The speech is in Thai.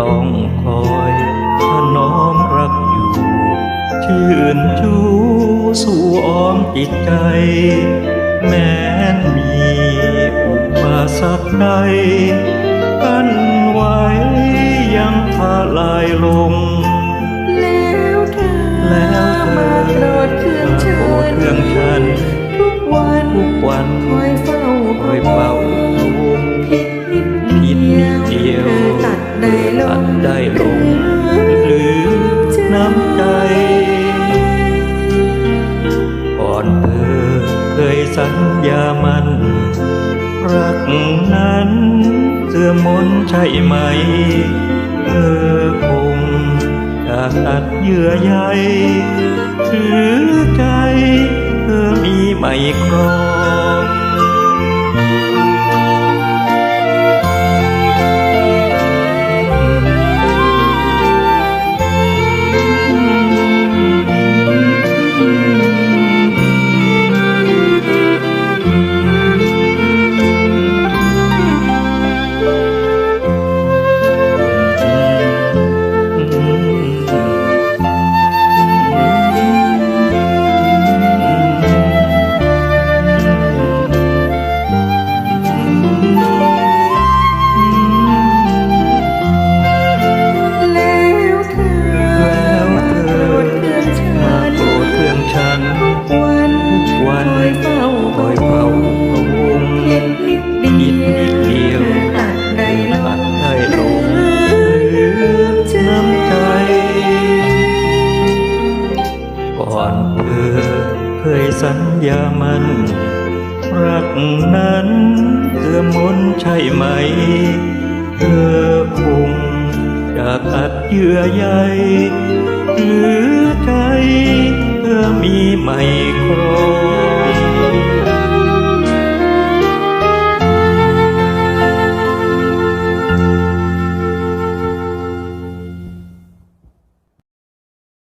ต้องคอยถนอมรักอยู่ ชื่นชูสู่อ้อมจิตใจ แม้นมีอุปสรรคใดกันไว้ยังทลายลง แล้วเธอมาโปรดเครื่องฉันทุกวันทุกวันคอยเฝ้ น้ำใจ ก่อนเธอเคยสัญญามัน รักนั้นเสื่อมนใช่ไหม เธอคงจะตัดเยื่อใยหรือใจ เธอมีไหมครอง สัญญามัน รักนั้นเสื่อมนใช่ไหม เธอคงจะตัดเยื่อใยหรือใจเธอมีไม่ครอ